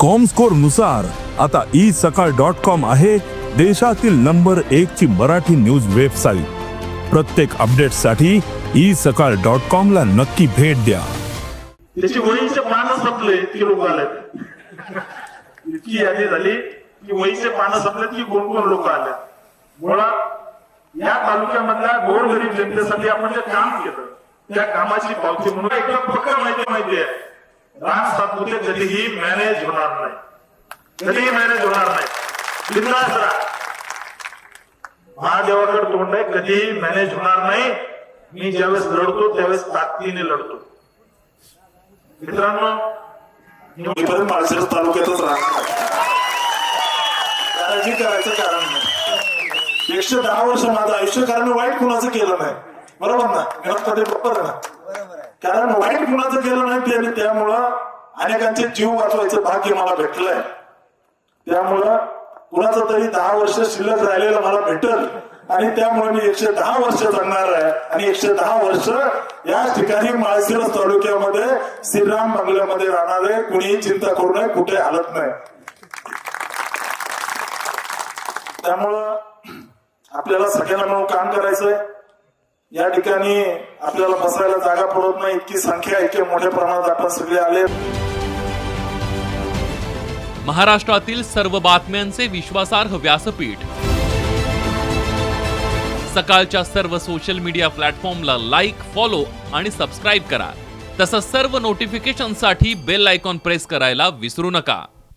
कॉमस्कोरनुसार आता ई सकाळ dot com आहे देशातील नंबर एक ची मराठी न्यूज वेबसाईट प्रत्येक अपडेटसाठी ई सकाळ डॉट कॉम ला नक्की भेट द्या. त्याची वहीचे पानं संपले ती लोक आले इतकी यादी झाली की वहीचे पानं संपलेत की कोण कोण लोक आले मुळात या तालुक्यामधल्या गोरगरीब जनतेसाठी आपण जे काम केलं त्या कामाची पावती म्हणून एकदम पक्का माहिती माहिती आहे. राज सातपुते कधीही मॅनेज होणार नाही. कधीही मॅनेज होणार नाही. बिंदास राहा. महादेवाकडे तोंड आहे कधीही मॅनेज होणार नाही. मी ज्यावेळेस लढतो त्यावेळेस ताकदीने लढतो. मित्रांनो मी माळशिरस तालुक्यातच राहणार करायचं कारण नाही. एकशे दहा वर्ष माझं आयुष्य कारण वाईट कुणाचं केलं नाही. बरोबर ना? विनोद पाटील बरोबर ना? कारण वाईट कुणाचं केलं नाही ते आणि त्यामुळं अनेकांचे जीव वाचवायचं भाग्य मला भेटलंय. त्यामुळं कुणाचं तरी दहा वर्ष शिल्लक राहिलेलं मला भेटल. आणि त्यामुळे मी एकशे दहा वर्ष जगणार आहे. आणि एकशे दहा वर्ष या ठिकाणी माळशिरस तालुक्यामध्ये श्रीराम बंगल्यामध्ये राहणार आहे कुणीही चिंता करू नये कुठे हलत नाही. त्यामुळं आपल्याला सगळ्यांना मिळून काम करायचंय. या ठिकाणी आपल्याला बसायला जागा पडत नाही. इतकी संख्या इतके मोठ्या प्रमाणात आपण सगळे आले. महाराष्ट्रातील सर्व बातम्यांचे विश्वासार्ह व्यासपीठ. सकाळच्या सर्व सोशल मीडिया प्लॅटफॉर्मला लाईक फॉलो आणि सबस्क्राईब करा. तसंच सर्व नोटिफिकेशनसाठी बेल आयकॉन प्रेस करायला विसरू नका.